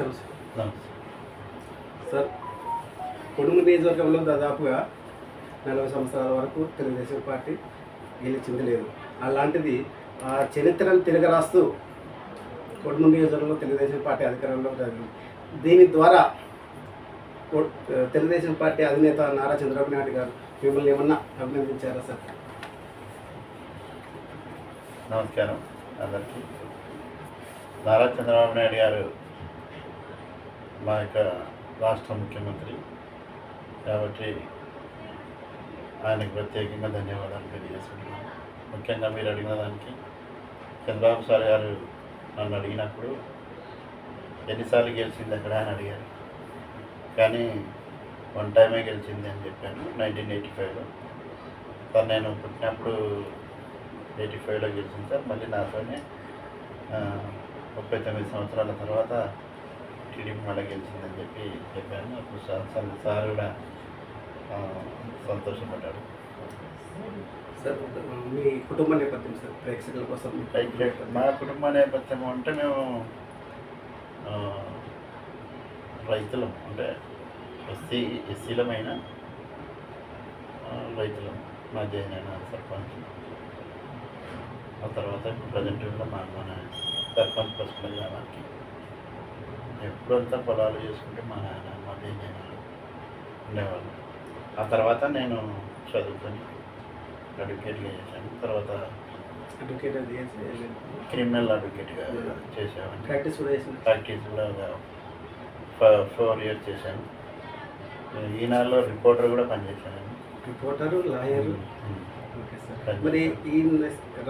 నమస్కారం sir. Sir కొడుము నియోజకవర్గంలో దాదాపుగా నలభై సంవత్సరాల వరకు తెలుగుదేశం పార్టీ గెలిచింది లేదు. అలాంటిది ఆ చరిత్రను తిరగరాస్తూ కొడుము నియోజకవర్గంలో తెలుగుదేశం పార్టీ అధికారంలో జరిగింది దీని ద్వారా తెలుగుదేశం పార్టీ అధినేత నారా చంద్రబాబు నాయుడు గారు మిమ్మల్ని ఏమన్నా అభినందించారా సార్? నమస్కారం అందరికీ. నారా చంద్రబాబు నాయుడు గారు మా యొక్క రాష్ట్ర ముఖ్యమంత్రి కాబట్టి ఆయనకు ప్రత్యేకంగా ధన్యవాదాలు తెలియజేసుకుంటున్నాను. ముఖ్యంగా మీరు అడిగిన దానికి చంద్రబాబు సార్ గారు నన్ను అడిగినప్పుడు ఎన్నిసార్లు గెలిచింది అక్కడ అని అడిగారు. కానీ వన్ టైమే గెలిచింది అని చెప్పాను నైన్టీన్ ఎయిటీ ఫైవ్లో. సార్ నేను పుట్టినప్పుడు ఎయిటీ ఫైవ్లో గెలిచింది సార్. మళ్ళీ నాతోనే ముప్పై తొమ్మిది సంవత్సరాల తర్వాత టీడీపీ మళ్ళీ గెలిచిందని చెప్పి చెప్పాను. అప్పుడు సార్ సార్- సార్ కూడా సంతోషపడ్డాడు. సార్ మీ కుటుంబ నేపథ్యం సార్ ప్రేక్షకుల కోసం. మీ కుటుంబ నేపథ్యం అంటే మేము రైతులం. అంటే ఎస్సీ ఎస్సీలమైన రైతులం. మా జైన సర్పంచ్. ఆ తర్వాత ప్రజెంట్ కూడా మా మన సర్పంచ్ పసుపుల గ్రామానికి ఎప్పుడంతా పొలాలు చేసుకుంటే మా నాయన మా జైనాలు ఉండేవాళ్ళు. ఆ తర్వాత నేను చదువుకొని అడ్వకేట్గా చేశాను. తర్వాత అడ్వకేట్ క్రిమినల్ అడ్వకేట్గా చేసాను ప్రాక్టీస్ కూడా చేసిన ప్రాక్టీస్ కూడా ఫోర్ ఇయర్స్ చేశాను. ఈనాడులో రిపోర్టర్ కూడా పనిచేశాను రిపోర్టరు లాయరు. Okay sir. మరి ఈ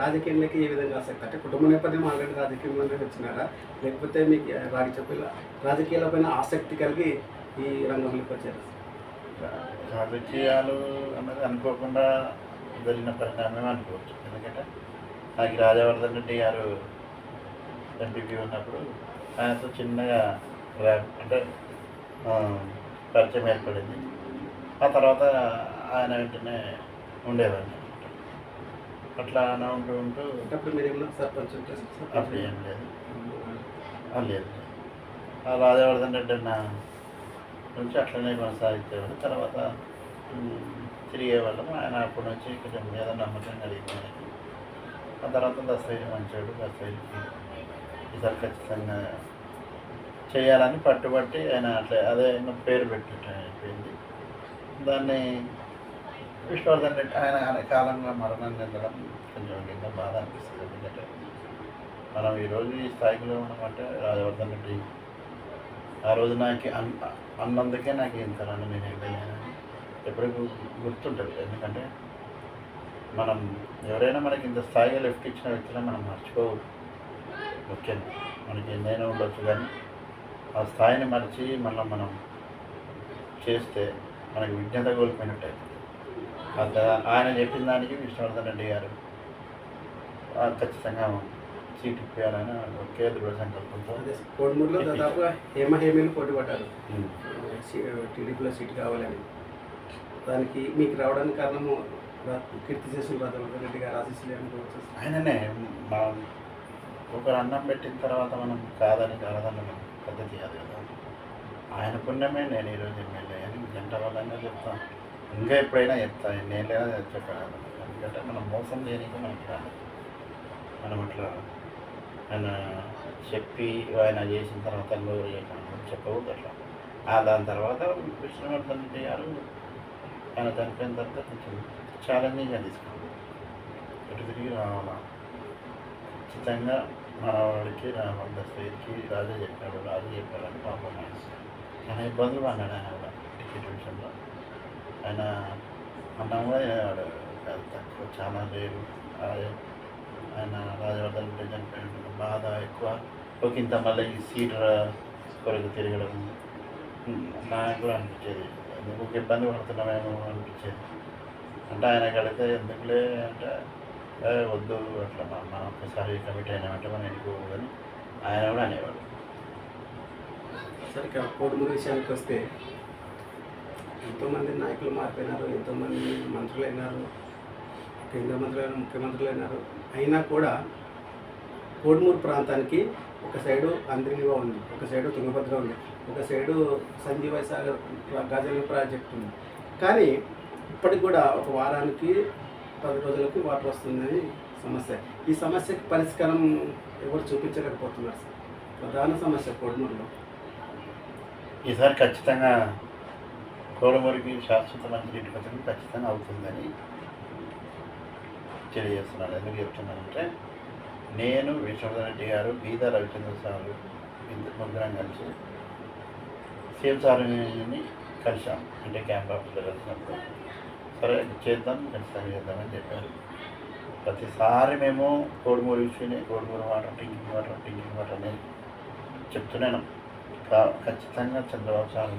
రాజకీయంలోకి ఏ విధంగా ఆసక్తి? అంటే కుటుంబ నేపథ్యం ఆల్రెడీ రాజకీయంలోనే వచ్చినారా? లేకపోతే మీకు రాగి చెప్పిన రాజకీయాలపైన ఆసక్తి కలిగి ఈ రంగంలోకి వచ్చారా? రాజకీయాలు అన్నది అనుకోకుండా జరిగిన పరిణామం అనుకోవచ్చు. ఎందుకంటే నాకు రాజవర్ధన్ రెడ్డి గారు ఎంపీపీ ఉన్నప్పుడు ఆయనతో చిన్నగా అంటే పరిచయం ఏర్పడింది. ఆ తర్వాత ఆయన వెంటనే ఉండేవాడిని. అట్లా అలా ఉంటూ ఉంటూ అప్పుడు మీరు ఏమన్నా సర్పంచ్ అప్పుడు ఏం లేదు. లేదు. ఆ రాజవర్ధన్ రెడ్డి అన్న నుంచి అట్లనే కొనసాగించేవాడు. తర్వాత తిరిగేవాళ్ళం. ఆయన అప్పటి నుంచి కొంచెం మీద నమ్మకం కలిగింది ఆయనకి. ఆ తర్వాత దసరా మంచోడు దసరాకి ఈసారి ఖచ్చితంగా చేయాలని పట్టుబట్టి ఆయన అట్లా అదే పేరు పెట్టినట్టు అయిపోయింది. దాన్ని విష్ణువర్ధన్ రెడ్డి ఆయన ఆయన కాలంలో మరణం చెందడం కొంచెం కింద బాధ అనిపిస్తుంది. ఎందుకంటే మనం ఈరోజు ఈ స్థాయిలో ఉన్నామంటే రాజవర్ధన్ రెడ్డి ఆ రోజు నాకు అన్నందుకే నాకు ఇంత నన్ను నేను వెళ్ళలేనని ఎప్పటికీ గుర్తుంటుంది. ఎందుకంటే మనం ఎవరైనా మనకి ఇంత స్థాయిగా లిఫ్ట్ ఇచ్చిన వ్యక్తులను మనం మర్చిపోవు. ముఖ్యం మనకి ఎన్నైనా ఉండొచ్చు కానీ ఆ స్థాయిని మరిచి మళ్ళీ మనం చేస్తే మనకి విజ్ఞత కోల్పోయినట్టు అవుతుంది ఆయన చెప్పిన దానికి విష్ణువర్ధన్ రెడ్డి గారు. ఖచ్చితంగా సీట్ ఇప్పించాలని ఒకే దృఢ సంకల్పంతో కోడుమూరులో దాదాపుగా హేమ హేమీలు పోటీ పడ్డారు. టీడీపీలో సీట్ కావాలని. దానికి మీకు రావడానికి కారణము కీర్తి చేసిన రాజవర్ధన్ రెడ్డి గారు ఆశీస్సులు అనుకోవచ్చు ఆయననే మనం ఒకరు అన్నం పెట్టిన తర్వాత మనం కాదని కాదన్న పద్ధతి కాదు కదా. ఆయన పుణ్యమే నేను ఈరోజు ఎమ్మెల్యే అని జంట వల్లంగా చెప్తాను. ఇంకా ఎప్పుడైనా చెప్తాను నేను లేదా చెప్పాను ఎందుకంటే మనం మోసం చేయడానికి మనకి రాదు మనం అట్లా ఆయన చెప్పి ఆయన చేసిన తర్వాత నోరు చేయకుండా చెప్పకూడదు అట్లా. ఆ దాని తర్వాత విష్ణువర్ధన్ రెడ్డి గారు ఆయన చనిపోయిన తర్వాత కొంచెం ఛాలెంజింగ్గా తీసుకున్నాం ఇటు తిరిగి రావాలా? ఖచ్చితంగా మనవాడికి రావాలి దస్తగిరికి రాజు చెప్పాడు రాజు చెప్పాడని పాపం ఆయన ఇబ్బందులు అన్నాడు ఆయన కూడా. టికెట్ విషయంలో ఆయన అన్నం కూడా తినేవాడు కాదు తక్కువ చాలా లేరు ఆయన రాజవర్ధన్ రెడ్డి చనిపోయిన బాధ ఎక్కువ. ఒక ఇంత మళ్ళీ ఈ సీట్ కొరకు తిరగడం నాకు కూడా అనిపించేది. ఎందుకు ఒక ఇబ్బంది పడుతున్నామేమో అనిపించేది. అంటే ఆయన కడితే ఎందుకులే అంటే వద్దు అట్లా మా- మనం ఒకసారి కమిట్ అయినామంటే మనం ఎన్నుకోదని ఆయన కూడా అనేవాడు. సరే ఇక కోడుమూరు విషయానికి వస్తే ఎంతోమంది నాయకులు మారిపోయినారు ఎంతోమంది మంత్రులు అయినారు కేంద్ర మంత్రులు అయినారు ముఖ్యమంత్రులు అయినారు అయినా కూడా కోడుమూరు ప్రాంతానికి ఒక సైడు అంద్రినివా ఉంది ఒక సైడు తుంగభద్ర ఉంది ఒక సైడు సంజీవ సాగర్ గజల్ ప్రాజెక్ట్ ఉంది. కానీ ఇప్పటికి కూడా ఒక వారానికి పది రోజులకు వాటర్ వస్తుందని సమస్య. ఈ సమస్యకి పరిష్కారం ఎవరు చూపించలేకపోతున్నారు సార్. ప్రధాన సమస్య కోడుమూరులో. ఈసారి ఖచ్చితంగా కోలమూరికి శాశ్వత మంచినీటి పథకం ఖచ్చితంగా అవుతుందని తెలియజేస్తున్నాను ఎందుకు చెప్తున్నానంటే నేను విశ్వనాథ రెడ్డి గారు బీద రవిచంద్ర సారు ముగ్గురం కలిసి సీఎం సార్ని కలిసాం అంటే క్యాంప్ ఆఫీస్లో కలిసినప్పుడు. సరే చేద్దాం ఖచ్చితంగా చేద్దామని చెప్పారు. ప్రతిసారి మేము కోడుమూరు విషయమే Kodumuru water drinking water drinking water అనేది చెప్తున్నాను కా- ఖచ్చితంగా చంద్రబాబు సార్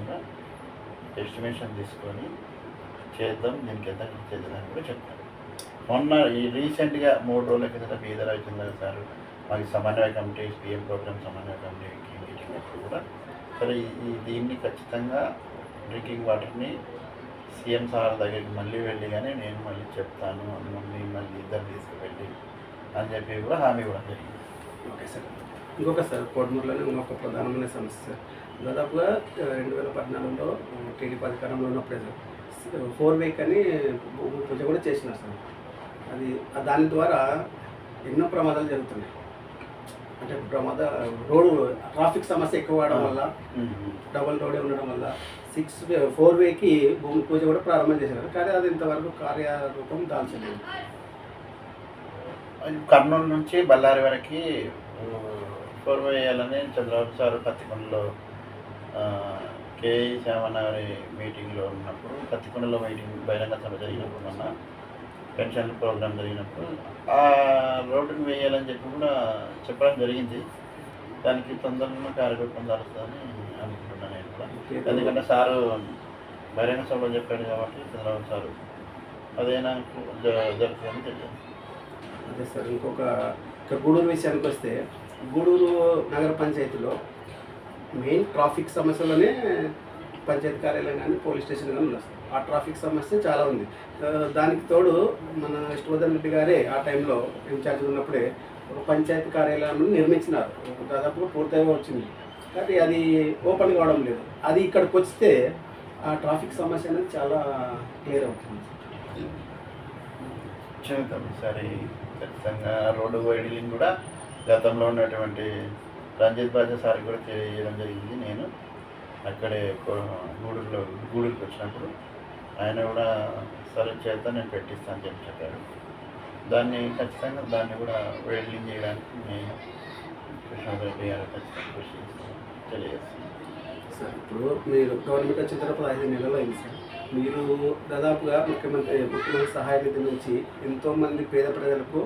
ఎస్టిమేషన్ తీసుకొని చేద్దాం దీనికి ఎంత చేద్దామని కూడా చెప్తాను మొన్న ఈ రీసెంట్గా మూడు రోజుల కిందట బీద రవిచంద్ర సార్. మాకు సమన్వయ కమిటీ పిఎం ప్రోగ్రామ్ సమన్వయ కమిటీకి మీటింగ్ అప్పుడు కూడా. సరే ఈ- దీన్ని ఖచ్చితంగా డ్రింకింగ్ వాటర్ని సీఎం సార్ దగ్గరికి మళ్ళీ వెళ్ళి కానీ నేను మళ్ళీ చెప్తాను మమ్మల్ని మళ్ళీ ఇద్దరు తీసుకువెళ్ళి అని చెప్పి కూడా హామీ కూడా జరిగింది. Okay sir. ఇంకొక సార్ కోడమూరులోనే ఇంకొక ప్రధానమైన సమస్య సార్. దాదాపుగా రెండు వేల పద్నాలుగులో టీడీపీ అధికారంలో ఉన్నప్పుడే ఫోర్ వీక్ అని భూమి పూజ కూడా చేసినారు సార్. అది దాని ద్వారా ఎన్నో ప్రమాదాలు జరుగుతున్నాయి. అంటే ప్రమాద రోడ్డు ట్రాఫిక్ సమస్య ఎక్కువ అవడం వల్ల డబల్ రోడే ఉండడం వల్ల సిక్స్ వే ఫోర్ వేకి భూమి పూజ కూడా ప్రారంభం చేశారు. కానీ అది ఇంతవరకు కార్యరూపం దాల్చలేదు. కర్నూలు నుంచి బళ్ళారి వరకు ఫోర్ వేయాలని చంద్రబాబు సార్ కే శ్యామన్న గారి మీటింగ్లో ఉన్నప్పుడు కత్తికొండలో మీటింగ్ బహిరంగ సభ జరిగినప్పుడు మొన్న పెన్షన్ ప్రోగ్రాం జరిగినప్పుడు ఆ రోడ్డును వేయాలని చెప్పి కూడా చెప్పడం జరిగింది. దానికి తొందరగా కార్యరూపం జరుగుతుందని అనుకుంటున్నాను నేను కూడా. ఎందుకంటే సారు బహిరంగ సభలో చెప్పాడు కాబట్టి చంద్రబాబు సారు అదే నాకు జరుగుతుందని తెలియదు అదే సార్ ఇంకొక గూడూరు విషయానికి వస్తే గూడూరు నగర పంచాయతీలో మెయిన్ ట్రాఫిక్ సమస్యలోనే పంచాయతీ కార్యాలయం కానీ పోలీస్ స్టేషన్ కానీ ఉన్నారు ఆ ట్రాఫిక్ సమస్య చాలా ఉంది. దానికి తోడు మన విష్ణువర్ధన్ రెడ్డి గారే ఆ టైంలో ఇన్ఛార్జ్ ఉన్నప్పుడే ఒక పంచాయతీ కార్యాలయం నిర్మించినారు. దాదాపుగా పూర్తయిగా వచ్చింది. కానీ అది ఓపెన్ కావడం లేదు. అది ఇక్కడికి వస్తే ఆ ట్రాఫిక్ సమస్య అనేది చాలా క్లియర్ అవుతుంది. చూద్దాం ఈసారి ఖచ్చితంగా రోడ్డు వైడింగ్ కూడా గతంలో ఉన్నటువంటి రంజిత్ బాజా సార్ కూడా చేయడం జరిగింది. నేను అక్కడే గూడూరులో గూడూరుకి వచ్చినప్పుడు ఆయన కూడా సరే చేత నేను పెట్టిస్తాను అని చెప్పి చెప్పారు. దాన్ని ఖచ్చితంగా దాన్ని కూడా వెల్డింగ్ చేయడానికి నేను కృష్ణారెడ్డి గారు ఖచ్చితంగా కృషి తెలియజేస్తాను సార్ ఇప్పుడు మీరు గవర్నమెంట్ వచ్చిన తర్వాత ఐదు నెలలు అయింది సార్. మీరు దాదాపుగా ముఖ్యమంత్రి ముఖ్యమంత్రి సహాయ నిధి నుంచి ఎంతోమంది పేద ప్రజలకు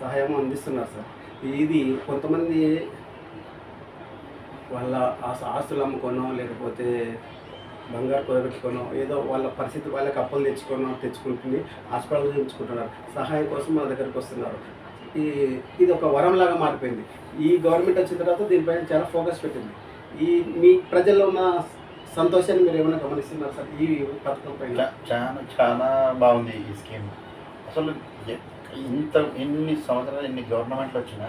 సహాయం అందిస్తున్నారు సార్. ఇది కొంతమంది వాళ్ళ ఆస్తులు అమ్ముకోనో లేకపోతే బంగారు కుదరపెట్టుకోనో ఏదో వాళ్ళ పరిస్థితి వాళ్ళకి అప్పులు తెచ్చుకోనో తెచ్చుకుంటుంది హాస్పిటల్ తెచ్చుకుంటున్నారు సహాయం కోసం మన దగ్గరకు వస్తున్నారు. ఈ ఇది ఒక వరంలాగా మారిపోయింది. ఈ గవర్నమెంట్ వచ్చిన తర్వాత దీనిపైన చాలా ఫోకస్ పెట్టింది. ఈ మీ ప్రజల్లో ఉన్న సంతోషాన్ని మీరు ఏమైనా గమనిస్తున్నారు సార్? ఈ పథకం పైన? చాలా చాలా బాగుంది ఈ స్కీమ్. అసలు ఇంత ఇన్ని సంవత్సరాలు ఇన్ని గవర్నమెంట్లు వచ్చినా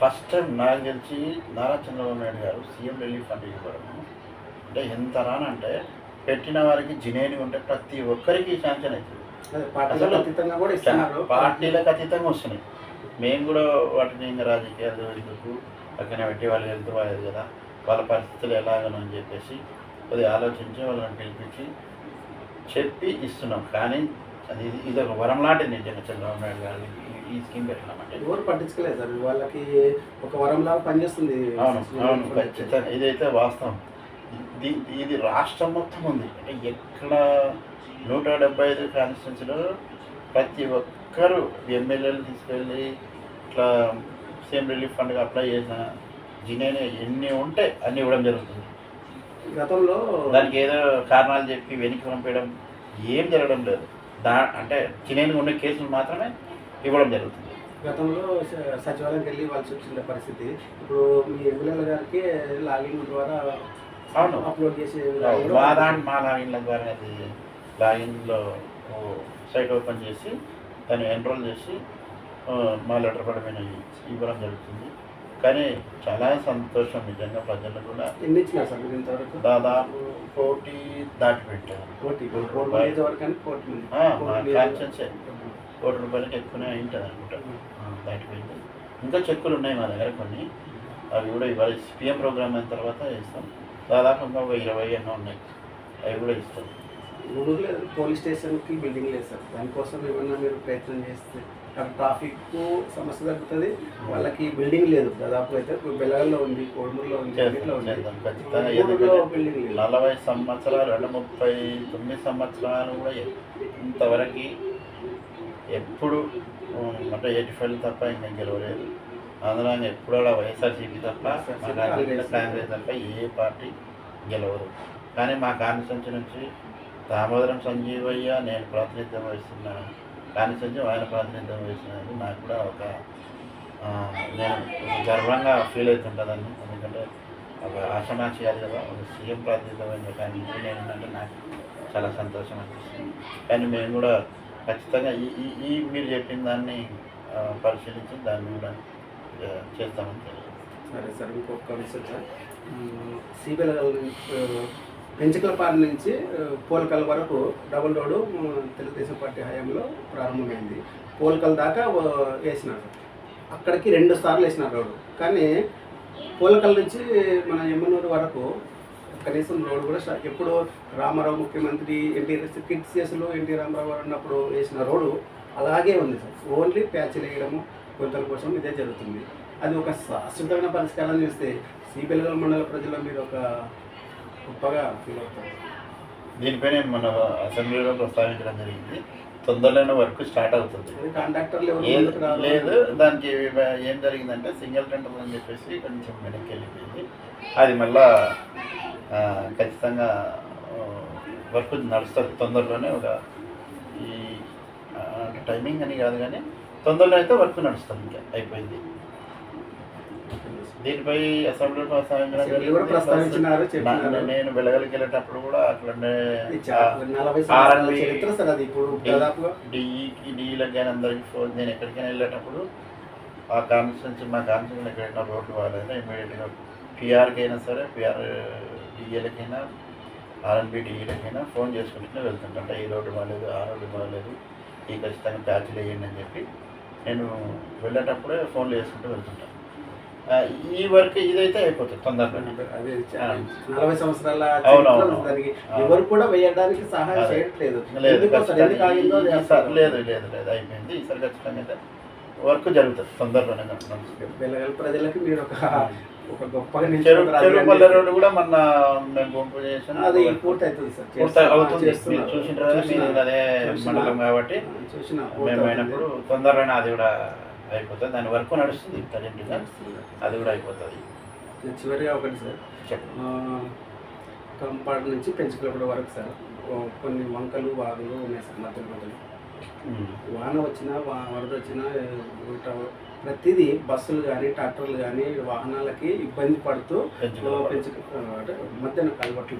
ఫస్ట్ టైం నాకు తెలిసి నారా చంద్రబాబు నాయుడు గారు సీఎం రిలీఫ్ ఫండ్ ఇవ్వడం అంటే ఎంత రానంటే పెట్టిన వారికి జినేని ఉంటే ప్రతి ఒక్కరికి శాంక్షన్ అవుతుంది. పార్టీలకు అతీతంగా వస్తున్నాయి. మేము కూడా వాటిని ఇంకా రాజకీయాలు ఎందుకు పక్కన పెట్టి వాళ్ళు వెళ్తూ వాళ్ళది కదా. వాళ్ళ పరిస్థితులు ఎలాగనో అని చెప్పేసి కొద్దిగా ఆలోచించి వాళ్ళని పిలిపించి చెప్పి ఇస్తున్నాం. కానీ అది ఇది ఒక వరం లాంటిది నిజంగా చంద్రబాబు నాయుడు గారు ఈ- స్కీమ్ పెట్టినామంటే ఎవరు పట్టించుకోలేదు సార్. వాళ్ళకి ఒక వరంలాగా పనిచేస్తుంది. అవును అవును ఖచ్చితంగా. ఇదైతే వాస్తవం. ఇది ఇది రాష్ట్రం మొత్తం ఉంది. అంటే ఎక్కడ నూట డెబ్బై ఐదు కాన్స్టిట్యున్సీలో ప్రతి ఒక్కరు ఎమ్మెల్యేలు తీసుకెళ్ళి ఇట్లా సేమ్ రిలీఫ్ ఫండ్కి అప్లై చేసిన జినేనే ఎన్ని ఉంటే అన్ని ఇవ్వడం జరుగుతుంది. గతంలో దానికి ఏదో కారణాలు చెప్పి వెనక్కి పంపించడం ఏం జరగడం లేదు. దా అంటే జినేని ఉన్న కేసులు మాత్రమే ఇవ్వడం జరుగుతుంది. గతంలో సచివాలయంకి వెళ్ళి వాళ్ళు చూసిన పరిస్థితి. ఇప్పుడు మీ ఎమ్మెల్యేల గారికి లాగిన్ ద్వారా అవును. అప్లోడ్ చేసే మా మా లాగిన్ల ద్వారా అది లాగిన్లో సైట్ ఓపెన్ చేసి దాన్ని ఎన్రోల్ చేసి మా లెటర్ పడమైన ఇవ్వడం జరుగుతుంది. కానీ చాలా సంతోషం నిజంగా ప్రజలు కూడా. ఎన్ని ఇచ్చినారు సార్ మీరు ఇంతవరకు? దాదాపు కోటి దాటి పెట్టారు. కోటి వరకు కోటి కాన్షియన్సే కోటి రూపాయలకి ఎక్కువనే ఉంటుంది అనుకుంటా ఆ, దాటిపోయింది ఇంకా చెక్కులు ఉన్నాయి మా దగ్గర కొన్ని. అవి కూడా ఇవాళ పిఎం ప్రోగ్రామ్ అయిన తర్వాత ఇస్తాం. దాదాపు ఇంకా ఒక ఇరవై ఎన్నో ఉన్నాయి. అవి కూడా ఇస్తాం. పోలీస్ స్టేషన్కి బిల్డింగ్ లేదు సార్ దానికోసం ఏమన్నా మీరు ప్రయత్నం చేస్తే అక్కడ ట్రాఫిక్ సమస్య తగ్గుతుంది వాళ్ళకి బిల్డింగ్ లేదు. దాదాపు అయితే బెల్లగల్లో ఉంది కోడమూరులో ఉంది బిల్డింగ్ నలభై సంవత్సరాలు రెండు ముప్పై తొమ్మిది సంవత్సరాలు కూడా ఇంతవరకు ఎప్పుడు అంటే ఎయిటీ ఫైవ్ తప్ప ఇంకా గెలవలేదు. అందులో ఎప్పుడు అలా వైఎస్ఆర్సీపీ తప్ప కాంగ్రెస్ తప్ప ఏ పార్టీ గెలవదు. కానీ మా కాన్స్టిట్యూన్సీ నుంచి దామోదరం సంజీవయ్య నేను ప్రాతినిధ్యం వహిస్తున్న కాన్స్టిట్యూన్సీ ఆయన ప్రాతినిధ్యం వహిస్తున్నది నాకు కూడా ఒక నేను గర్వంగా ఫీల్ అవుతుంటుందని ఎందుకంటే ఒక ఆశనాశయాలు కదా ఒక సీఎం ప్రాతినిధ్యమైన కానీ నేను ఏంటంటే నాకు చాలా సంతోషం అనిపిస్తుంది. కానీ మేము కూడా ఖచ్చితంగా ఈ ఈ ఈ మీరు చెప్పిన దాన్ని పరిశీలించి దాన్ని కూడా చేస్తామని తెలియదు. సరే సార్ ఇంకొక విషయం సార్. సిబిఎల్ పెంచకలపాడు నుంచి ఆ, పోలకల్ వరకు డబుల్ రోడ్డు తెలుగుదేశం పార్టీ హయాంలో ప్రారంభమైంది. పోలకల్ దాకా వేసినారు. అక్కడికి రెండు సార్లు వేసినారు రోడ్డు. కానీ పోలకల్ నుంచి మన యమునూరు వరకు కనీసం రోడ్డు కూడా స్టార్ట్ ఎప్పుడు రామారావు ముఖ్యమంత్రి ఎన్టీ కిడ్స్ కేసులో ఎన్టీ రామారావు గారు ఉన్నప్పుడు వేసిన రోడ్డు అలాగే ఉంది సార్. ఓన్లీ ప్యాచ్లు వేయడము గుంతల కోసం ఇదే జరుగుతుంది. అది ఒక శాశ్వతమైన పరిష్కారం చేస్తే సిబిఎల్ మండల ప్రజల మీద ఒక గొప్పగా ఫీల్ అవుతారు. దీనిపై నేను మన అసెంబ్లీలో ప్రస్తావించడం జరిగింది. తొందరలోనే వర్క్ స్టార్ట్ అవుతుంది. లేదు దానికి ఏం జరిగిందంటే సింగిల్ టెండర్ అని చెప్పేసి కొంచెం వెనక్కి వెళ్ళిపోయింది. అది మళ్ళా ఖచ్చితంగా వర్క్ నడుస్తుంది తొందరలోనే ఒక ఈ టైమింగ్ అని కాదు కానీ తొందరలో అయితే వర్క్ నడుస్తుంది ఇంకా అయిపోయింది. దీనిపై అసెంబ్లీలో ప్రస్తావించడం అసెంబ్లీ నా- నేను వెలగలికి వెళ్ళేటప్పుడు కూడా అట్లనే డిఈకి డిఈలకు కానీ అందరికి ఫోన్ నేను ఎక్కడికైనా వెళ్ళేటప్పుడు ఆ కాన్స్టిట్యూన్సీ మా కాన్స్టిట్యూన్సీ ఎక్కడైనా రోడ్లు బాగాలైనా ఇమీడియట్గా పిఆర్కి అయినా సరే పిఆర్ డిఏలకైనా ఆర్ఎన్బి డిఈలకైనా ఫోన్ చేసుకుంటూ వెళ్తుంటా. అంటే ఈ రోడ్డు బాగాలేదు ఆ రోడ్డు బాగాలేదు ఈ ఖచ్చితంగా ప్యాచ్లు వేయండి అని చెప్పి నేను వెళ్ళేటప్పుడే ఫోన్లు చేసుకుంటూ వెళ్తుంటాను ఈ వర్క్ ఇదైతే అయిపోతుంది తొందరగా. నలభై సంవత్సరాల. ఎవరు కూడా వేయడానికి సహాయం. చేయట్లేదు. లేదు లేదు లేదు అయిపోయింది. ఈసారి ఖచ్చితంగా వర్క్ జరుగుతుంది తొందరలోనే. వెలగల ప్రజలకి మీరు ఒక ఒక గొప్పగా చెరువు నిలిచిపోతారు. అది చెరువు పల్లె రోడ్డు కూడా మొన్న మేము గుంపు చేసాం అది పూర్తి అవుతుంది. సార్ చూసినా. అదే. మండలం కాబట్టి చూసిన. మేము అయినప్పుడు తొందరలోనే అది కూడా అయిపోతుంది. దాని వర్క్ నడుస్తుంది కరెంట్గా అది కూడా అయిపోతుంది. చివరిగా ఒకటి సార్. కంపాడు నుంచి పెంచుకులపడ వరకు సార్. కొన్ని వంకలు వాగులు ఉన్నాయి సార్ మధ్యలో. వాన వచ్చినా వా- వరద వచ్చినా ప్రతిదీ బస్సులు కానీ ట్రాక్టర్లు కానీ వాహనాలకి ఇబ్బంది పడుతూ పెంచుకోవాలి. పెంచుకు అంటే మధ్యాహ్న కలవట్లు.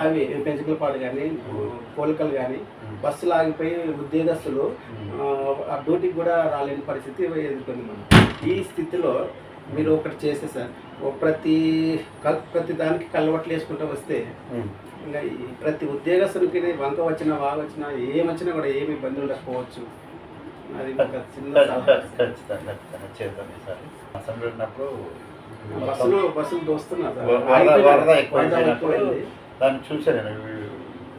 అవి పెంచుకలపాడు కానీ పోలికలు కానీ. బస్సులు ఆగిపోయి ఉద్యోగస్తులు. ఆ, డ్యూటీకి కూడా రాలేని పరిస్థితి ఎదుర్కొంది మనం ఈ స్థితిలో మీరు ఒకటి చేస్తే సార్ ప్రతి ప్రతి దానికి కలవట్లు వేసుకుంటూ వస్తే. ఇంకా ప్రతి ఉద్యోగస్తునికి వంక వచ్చినా వాగ వచ్చినా ఏమొచ్చినా కూడా ఏమి ఇబ్బంది ఉండకపోవచ్చు అది చిన్న. ఖచ్చితంగా ఖచ్చితంగా చేద్దాం ఈసారి. బస్సులు బస్సులు సార్. వరద ఎక్కువ. దాన్ని చూసాను నేను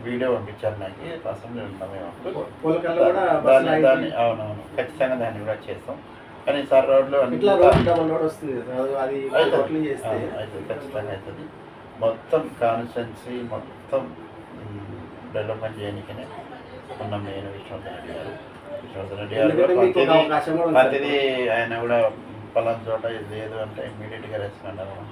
వీడియో పంపించాను నాకు. అసెంబ్లీ మేము బస్సులు దాన్ని అవునవును. ఖచ్చితంగా దాన్ని కూడా చేస్తాం. కానీ ఈసారి రోడ్లు ఇట్లా అంతా- రోడ్ డబల్ రోడ్ వస్తుంది అది అవుతుంది. ఖచ్చితంగా అవుతుంది. మొత్తం కాన్స్టిట్యున్సీ మొత్తం డెవలప్మెంట్ చేయడానికనే ఉన్న మెయిన్ రెడ్డి గారు విశ్వనాథ్ రెడ్డి గారు ప్రతిదీ ఆయన కూడా పలానా చోట ఇది లేదు అంటే ఇమ్మీడియట్గా రెస్పాండ్ అవ్వడం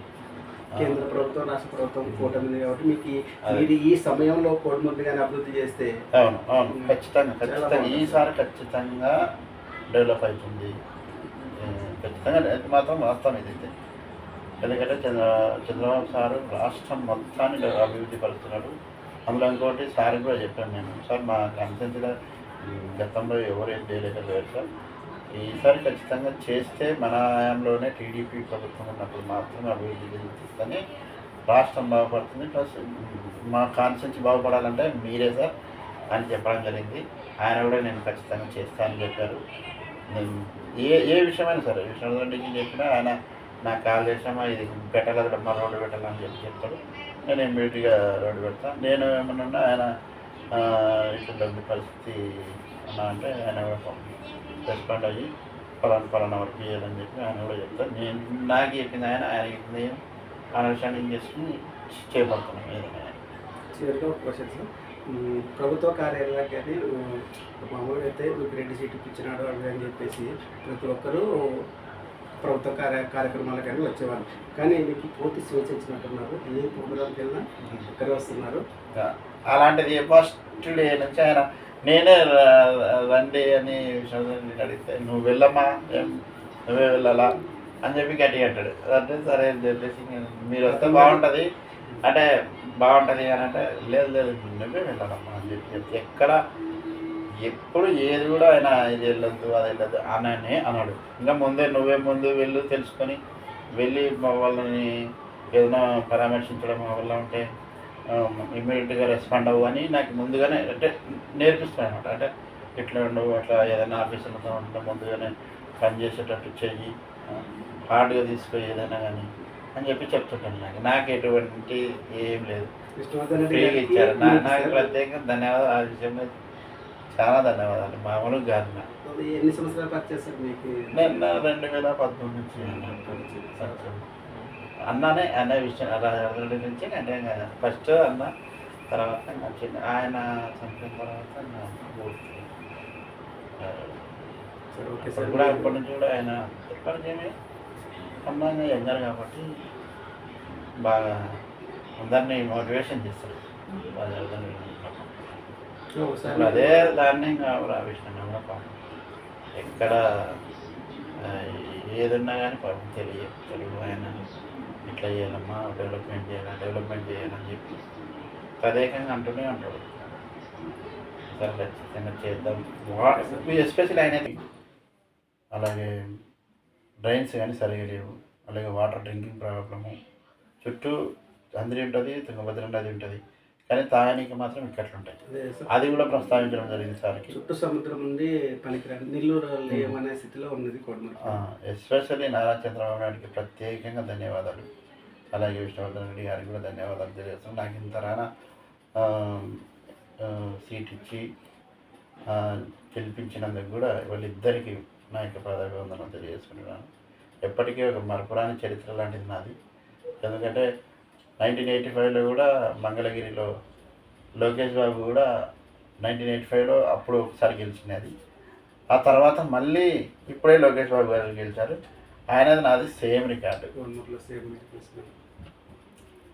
కేంద్ర ప్రభుత్వం రాష్ట్ర ప్రభుత్వం కూటమి కాబట్టి మీకు. మీరు ఈ సమయంలో కోడిముద్దు కానీ అభివృద్ధి చేస్తే అవును అవును. ఖచ్చితంగా ఖచ్చితంగా. ఈసారి ఖచ్చితంగా డెవలప్ అవుతుంది. ఖచ్చితంగా. అది మాత్రం వాస్తవం ఇదైతే. ఎందుకంటే చంద్ర చంద్రబాబు సారు రాష్ట్రం మొత్తాన్ని అభివృద్ధి పరుస్తున్నాడు. అందులో ఇంకోటి సార్ కూడా చెప్పాను నేను. సార్ మా కన్సెన్సీలో గతంలో ఎవరు ఏం చేయలేకపోయారు సార్. ఈసారి ఖచ్చితంగా చేస్తే మన హయాంలోనే టీడీపీ ప్రభుత్వం ఉన్నప్పుడు మాత్రమే అభివృద్ధి జరుగుతుందని రాష్ట్రం బాగుపడుతుంది. ప్లస్ మా కాన్స్టిట్యూన్సీ బాగుపడాలంటే మీరే సార్ అని చెప్పడం జరిగింది. ఆయన కూడా నేను ఖచ్చితంగా చేస్తానని చెప్పారు. నేను ఏ ఏ విషయమైనా సరే విష్ణురెడ్డికి చెప్పినా ఆయన నాకు కాల్ చేసామా ఇది పెట్టగలడమ్మా రోడ్డు పెట్టాలని చెప్పి చెప్తాడు. నేను ఇమ్మీడియట్గా రోడ్డు పెడతాను నేను ఏమన్నా ఆయన ఇట్లా ఉంది పరిస్థితి అన్నా అంటే ఆయన కూడా రెస్పాండ్ అయ్యి పలానా పలానా వరకు చేయాలని చెప్పి ఆయన కూడా చెప్తారు. నేను నాకు చెప్పింది ఆయన ఆయన చెప్పింది అండర్స్టాండింగ్ చేసుకుని చేపడుతున్నాం ఏదైనా. చివరిగా ఒక క్వశ్చన్ సార్. ఉమ్, ప్రభుత్వ కార్యాలయానికి కానీ మామూలుగా అయితే మీకు రెడ్డి సీట్ ఇప్పించినాడు అవి అని చెప్పేసి ప్రతి ఒక్కరూ ప్రభుత్వ కార్య కార్యక్రమాలకు కానీ వచ్చేవారు కానీ మీకు పూర్తి స్వేచ్ఛ ఇచ్చినట్టున్నారు. ఏ ప్రోగ్రామ్కి వెళ్ళినా ఇక్కడే వస్తున్నారు. అలాంటిది ఫస్ట్ డే నుంచి ఆయన నేనే రండి అని అడిగితే నువ్వు వెళ్ళమ్మా నువ్వే వెళ్ళాలా? అని చెప్పి గట్టి అంటాడు. అంటే సరే అని చెప్పేసి మీరు వస్తే బాగుంటుంది. అంటే బాగుంటుంది అని అంటే లేదు లేదు నువ్వే వెళ్ళాలమ్మా అని చెప్పి చెప్తే ఎక్కడ ఎప్పుడు ఏది కూడా ఆయన ఇది వెళ్ళొద్దు అది వెళ్ళొద్దు అనని అన్నాడు ఇంకా ముందే నువ్వే ముందు వెళ్ళు తెలుసుకొని వెళ్ళి మా వాళ్ళని ఏదైనా పరామర్శించడం వల్ల ఉంటే ఇమ్మీడియట్గా రెస్పాండ్ అవ్వు అని నాకు ముందుగానే అంటే నేర్పిస్తాను అనమాట అంటే ఇట్లా ఉండవు అట్లా ఏదైనా ఆఫీసులతో ఉంటే ముందుగానే పని చేసేటట్టు చెయ్యి హార్డ్గా తీసుకో ఏదైనా కానీ అని చెప్పి చెప్తుంటాను నాకు. నాకు ఎటువంటి ఏం లేదు. ఫ్రీగా ఇచ్చారు. నాకు ప్రత్యేకంగా ధన్యవాదాలు. ఆ విషయంలో చాలా ధన్యవాదాలు. మామూలుగా కాదు నాకు. ఎన్ని సంవత్సరాలు నేను రెండు వేల పద్మూడు నుంచి. అన్ననే అన్న విషయం అలా రెండు నుంచి అంటే ఫస్ట్ అన్న తర్వాత నా చిన్న ఆయన చనిపోయిన తర్వాత నా. ఆ, కూడా ఇప్పటి నుంచి కూడా ఆయన పరిచయమే అమ్మాయిగా ఎంజారు కాబట్టి బాగా అందరినీ మోటివేషన్ చేస్తారు అదే దాన్ని రావిష్ణు కూడా పాపం. ఎక్కడ ఆ, ఏదున్నా కానీ పాపం తెలియ తెలుగు ఆయన ఇట్లా చేయాలమ్మా డెవలప్మెంట్ చేయాలి డెవలప్మెంట్ చేయాలని చెప్పి తదేకంగా అంటూనే ఉంటాడు. సరే ఖచ్చితంగా చేద్దాం. ఎస్పెషల్ ఆయన అలాగే డ్రైన్స్ కానీ సరిగా లేవు. అలాగే వాటర్ డ్రింకింగ్ ప్రాబ్లము. చుట్టూ అందరి ఉంటుంది తుంగభద్ర నది ఉంటుంది. కానీ తాగనీకి మాత్రం ఇక్కట్లు ఉంటాయి అదే కూడా ప్రస్తావించడం జరిగింది సార్కి. చుట్టూ సముద్రం ఉంది పనికిరాని నెల్లూరు లేమనే స్థితిలో ఉన్నది ఎస్పెషల్లీ నారా చంద్రబాబు నాయుడికి ప్రత్యేకంగా ధన్యవాదాలు. అలాగే విష్ణువర్ధన్ రెడ్డి గారికి కూడా ధన్యవాదాలు తెలియజేస్తాను నాకు ఇంత రాన సీట్ ఇచ్చి గెలిపించినందుకు కూడా వాళ్ళిద్దరికీ నా యొక్క పదవివందనం తెలియజేసుకుంటున్నాను. ఎప్పటికీ ఒక మరపురాని చరిత్ర లాంటిది నాది. ఎందుకంటే నైన్టీన్ ఎయిటీ ఫైవ్లో కూడా మంగళగిరిలో లోకేష్ బాబు కూడా నైన్టీన్ ఎయిటీ ఫైవ్లో అప్పుడు ఒకసారి గెలిచినది ఆ తర్వాత మళ్ళీ ఇప్పుడే లోకేష్ బాబు గారు గెలిచారు. ఆయనది నాది సేమ్ రికార్డు.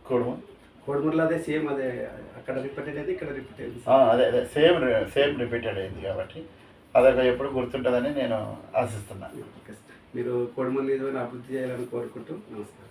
కుటుంబం కోడమూరులో అదే సేమ్ అదే అక్కడ రిపీట్ అనేది ఇక్కడ రిపీట్ అయింది. అదే అదే సేమ్ సేమ్ రిపీటెడ్ అయింది కాబట్టి అదొక ఎప్పుడు గుర్తుంటుందని నేను ఆశిస్తున్నాను. మీరు కోడమూరు నిజమైన అభివృద్ధి చేయాలని కోరుకుంటూ నమస్కారం.